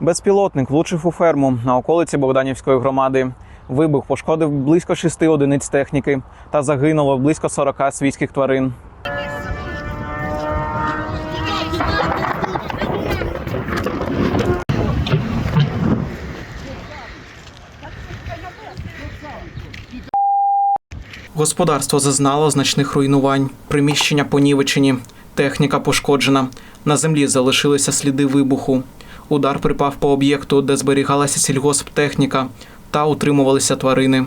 Безпілотник влучив у ферму на околиці Богданівської громади. Вибух пошкодив близько шести одиниць техніки та загинуло близько 40 свійських тварин. Господарство зазнало значних руйнувань, приміщення понівечені, техніка пошкоджена. На землі залишилися сліди вибуху. Удар припав по об'єкту, де зберігалася сільгосптехніка та утримувалися тварини.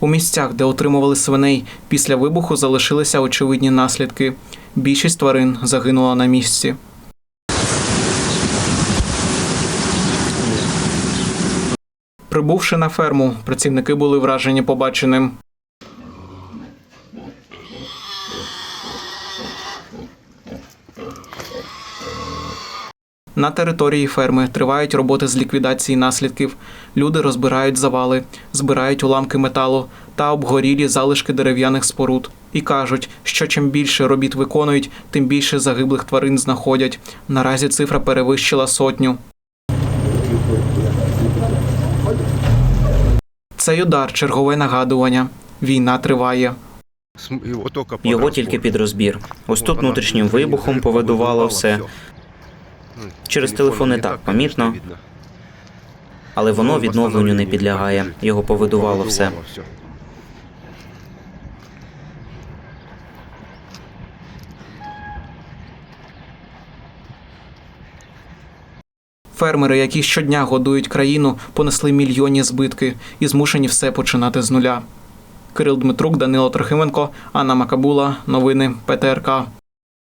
У місцях, де утримували свиней, після вибуху залишилися очевидні наслідки. Більшість тварин загинула на місці. Прибувши на ферму, працівники були вражені побаченим. На території ферми тривають роботи з ліквідації наслідків. Люди розбирають завали, збирають уламки металу та обгорілі залишки дерев'яних споруд. І кажуть, що чим більше робіт виконують, тим більше загиблих тварин знаходять. Наразі цифра перевищила сотню. Цей удар чергове нагадування. Війна триває. Його, тільки під розбір. Ось тут внутрішнім вибухом повидувало все, Через телефон не так помітно. але воно Ну, відновленню не підлягає. Його повидувало все. Фермери, які щодня годують країну, понесли мільйонні збитки і змушені все починати з нуля. Кирил Дмитрук, Данило Трохименко, Анна Макабула. Новини ПТРК.